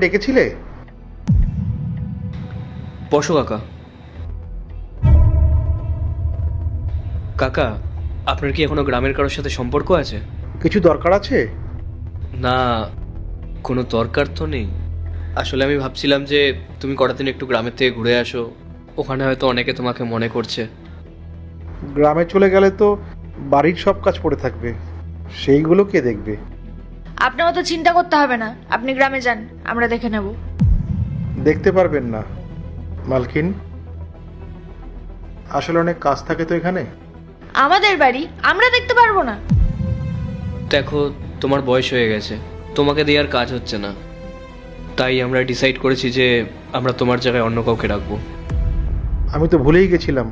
ডেকেছিলে? বসো কাকা। কাকা আপনার কি এখনও গ্রামের কারোর সাথে সম্পর্ক আছে? কিছু দরকার আছে? না কোনো দরকার তো নেই। আসলে আমি ভাবছিলাম যে তুমি কটা দিন একটু গ্রামের থেকে ঘুরে আসো। ওখানে হয়তো অনেকে তোমাকে মনে করছে। গ্রামে চলে গেলে তো বাড়ির সব কাজ পড়ে থাকবে। সেইগুলো কে দেখবে? আপনার অত চিন্তা করতে হবে না। আপনি গ্রামে যান আমরা দেখে নেব। দেখতে পারবেন না মালকিন। আসলে অনেক কাজ থাকে তো এখানে। আমাদের বাড়ি আমরা দেখতে পারব না। দেখো তোমার বয়স হয়ে গেছে। তোমাকে দিয়ে আর কাজ হচ্ছে না। তাই আমরা ডিসাইড করেছি যে আমরা তোমার জায়গায় অন্য কাউকে রাখব। আমি তো ভুলেই গেছিলাম।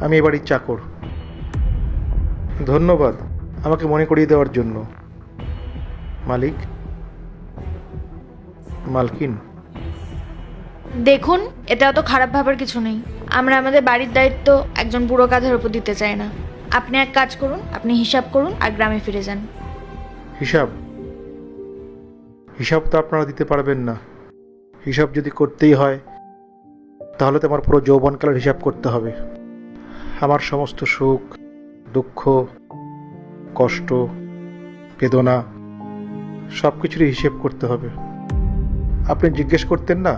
আমি এ বাড়ির চাকর। ধন্যবাদ আমাকে মনে করিয়ে দেওয়ার জন্য। মালিক মালকিন। দেখুন এটা অত খারাপ ভাবার কিছু নেই। আমরা আমাদের বাড়ির দায়িত্ব একজন বুড়ো কাঁধের উপর দিতে চাই না। আপনি এক কাজ করুন আপনি হিসাব করুন আর গ্রামে ফিরে যান। হিসাব? হিসাব তো আপনারা দিতে পারবেন না। হিসাব যদি করতেই হয় তাহলে তো আমার পুরো যৌবনকালের হিসাব করতে হবে। আমার সমস্ত সুখ দুঃখ কষ্ট বেদনা সব কিছুরই হিসেব করতে হবে। আপনি জিজ্ঞেস করতেন না,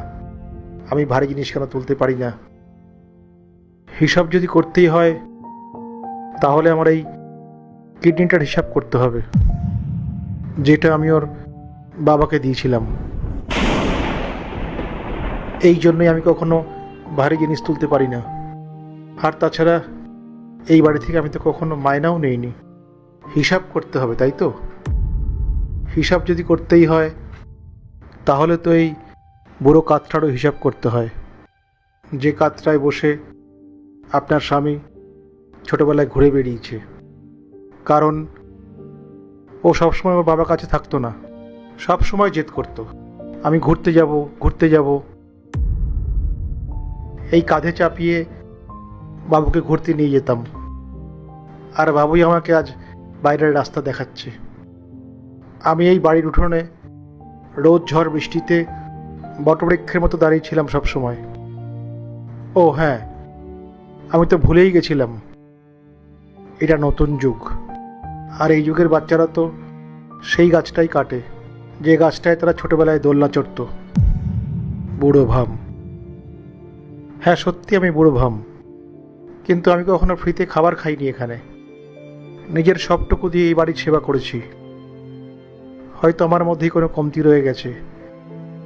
আমি ভারী জিনিস কেন তুলতে পারি না। হিসাব যদি করতেই হয়, তাহলে আমার এই কিডনিটার হিসাব করতে হবে, যেটা আমি ওর বাবাকে দিয়েছিলাম। এই জন্যই আমি কখনো ভারী জিনিস তুলতে পারি না। আর তাছাড়া এই বাড়ি থেকে আমি তো কখনো মায়নাও নেইনি। হিসাব করতে হবে, তাই তো? হিসাব যদি করতেই হয়, তাহলে তো এই বুড়ো কাতটারও হিসাব করতে হয়। যে কাতটায় বসে আপনার স্বামী ছোটবেলায় ঘুরে বেরিয়েছে কারণ ও সবসময় ওর বাবার কাছে থাকতো না। সব সময় জেদ করতো, আমি ঘুরতে যাব ঘুরতে যাব। এই কাঁধে চাপিয়ে বাবুকে ঘুরতে নিয়ে যেতাম। আর বাবুই আমাকে আজ বাইরের রাস্তা দেখাচ্ছে। আমি এই বাড়ির উঠোনে রোদ, ঝড়, বৃষ্টিতে বটবৃক্ষের মতো দাঁড়িয়েছিলাম সব সময়। ও হ্যাঁ আমি তো ভুলেই গেছিলাম। এটা নতুন যুগ। আর এই যুগের বাচ্চারা তো সেই গাছটাই কাটে। যে গাছটায় তারা ছোটবেলায় দোলনা চড়ত। বুড়ো ভাম। হ্যাঁ সত্যি আমি বুড়ো ভাম। কিন্তু আমি কখনো ফ্রিতে খাবার খাইনি এখানে। নিজের সবটুকু দিয়ে এই বাড়ির সেবা করেছি। হয়তো আমার মধ্যেই কোনো কমতি রয়ে গেছে।